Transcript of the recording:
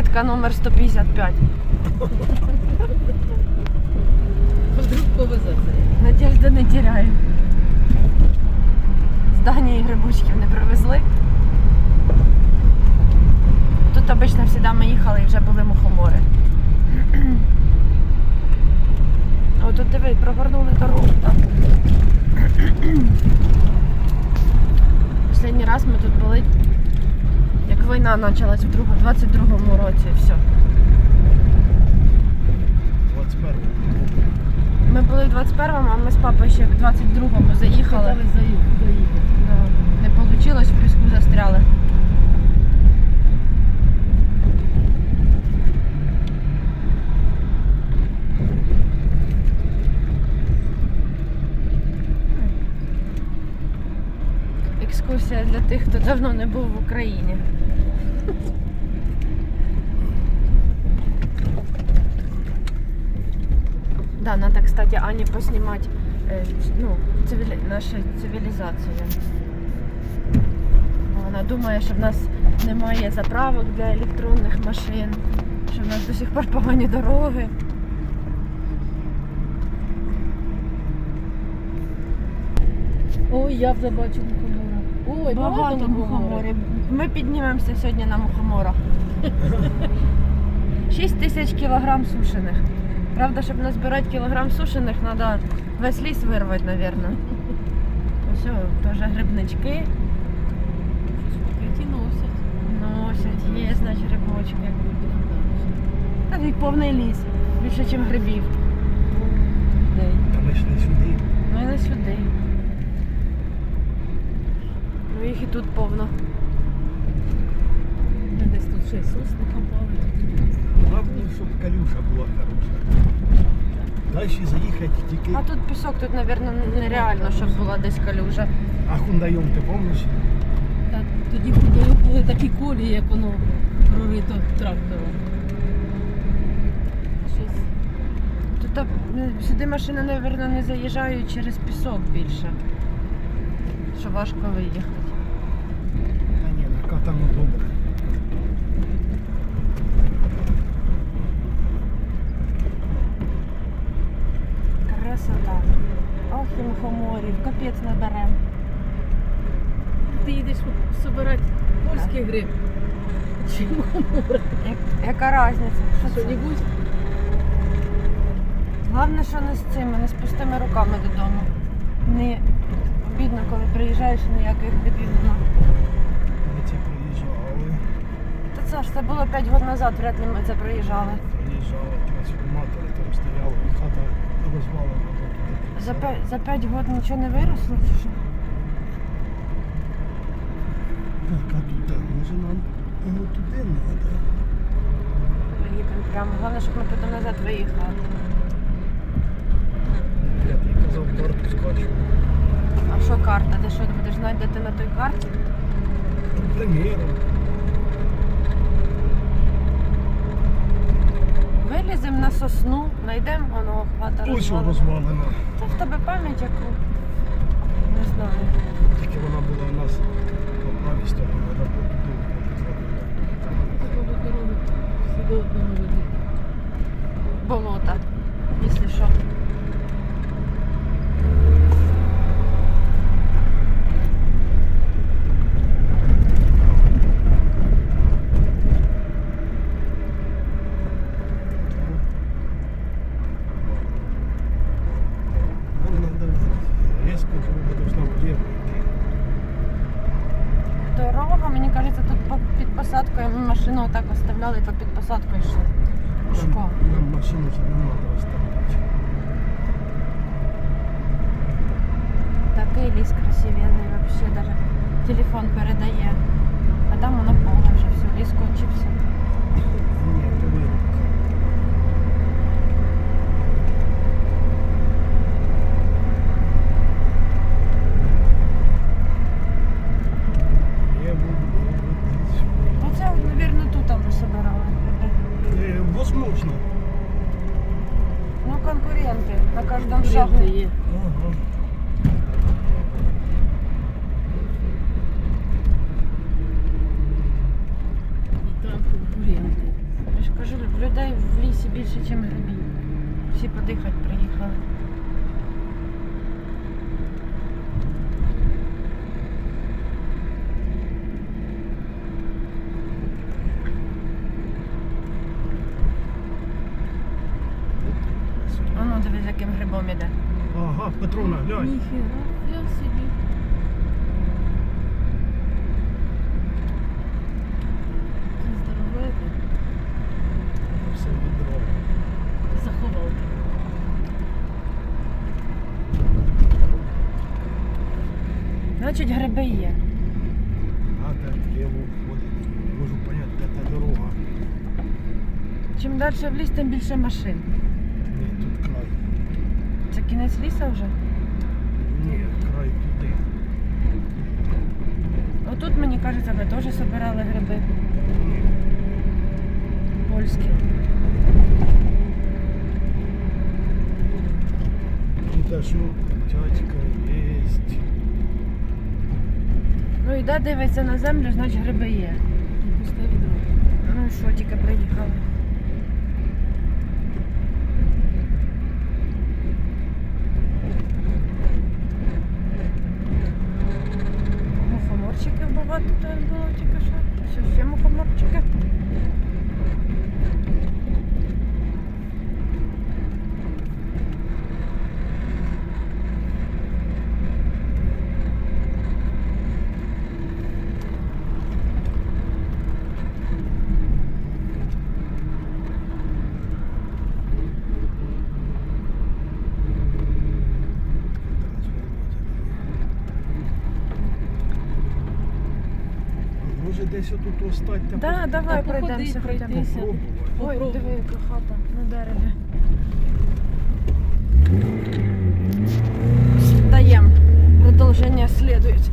попитка номер 155. Вдруг повезеться. Надежди не тіряю. З Данії грибочків не привезли. Тут обично завжди ми їхали і вже були мухомори. О, тут диви, прогорнули дорогу. так. Останній раз ми тут були, війна почалась в 22-му році. Все. 21 Ми були в 21-му, а ми з папою ще в 22-му заїхали. Хотіли заїхати. заїхати. Да, Не вийшло, в піску застряли. Екскурсія для тих, хто давно не був в Україні. Да, надо, кстати, Ані поснімати е, ну, цивілі... нашу цивілізацію. Вона думає, що в нас немає заправок для електронних машин, що в нас до сих пор погані дороги. Ой, я вже бачу. Ой, багато, мухоморів. Ми піднімемося сьогодні на мухоморах. 6 тисяч кілограм сушених. Правда, щоб назбирати кілограм сушених, треба весь ліс вирвати, мабуть. Ось, теж грибнички. Ті носять. Носять, є, значить, грибочки. Та повний ліс. Більше, ніж грибів. День. Та ми ж не сюди. Ну і не сюди. Ну їх і тут повно. Десь тут ще й сосни копали. Головне, щоб калюша була хороша. Далі заїхати тільки. А тут пісок, тут, мабуть, нереально, щоб була десь калюжа. А хундайом ти помниш? Та тоді були такі колії, як воно прорито трактором. Щось Тут а, ну, сюди машини, мабуть, не заїжджають через пісок більше. Що важко виїхати. Ні, добре. Красота. Ох, і мухоморів, капець наберем. Ти їдеш збирати польський гриб. Чи мухомора? Як, яка різниця? Що це? Що-небудь? Головне, що не з цими, не з пустими руками додому. Не обідно, коли приїжджаєш і ніяких грибів нема. Ми це проїжджали. Та це ж це було 5 років назад, вряд ли ми це проїжджали. Проїжджали, трансформатори там стояли, і хата розвалена. За 5, за 5 років нічого не виросло чи що? Так, а туди, може нам ну, туди треба. Їдемо прямо. Головне, щоб ми потім назад виїхали. Я тобі казав карту скачу. А що карта? Ти що, будеш знати, де ти на той карті? Приміром. Виліземо на сосну, знайдемо воно хвата Ось розвалена. розвалена. Та в тебе пам'ять яку? Не знаю. Тільки вона була у нас по правій стороні, мені кажеться, тут по- під посадкою ми машину отак оставляли, то під посадкою йшли. У школу. Нам, нам машину вже не треба оставити. Такий ліс красивенний, взагалі даже телефон передає. А там воно поле вже все, ліс кончився. Більше, грибів. Всі подихати приїхали. А ну дивись, яким грибом іде. Ага, Петровна, глянь. Ніхера, я собі. Значить, гриби є. А так ліво входить. Не можу поняти, де та дорога. Чим далі в ліс, тим більше машин. Ні, тут край. Це кінець ліса вже? Ні, край туди. Отут, мені кажеться, ви теж збирали гриби Ні. польські. Ну та що, йде, дивиться на землю, значить гриби є. Ну що, тільки приїхали. Мухоморчиків багато тут було тільки що. Все, ще мухоморчики. Може десь отут остать та Да, давай Та походи, пройдемося хоча б. попробувати. Ой, Попробуй. диви, яка хата на дереві. Встаем. Продовження следует.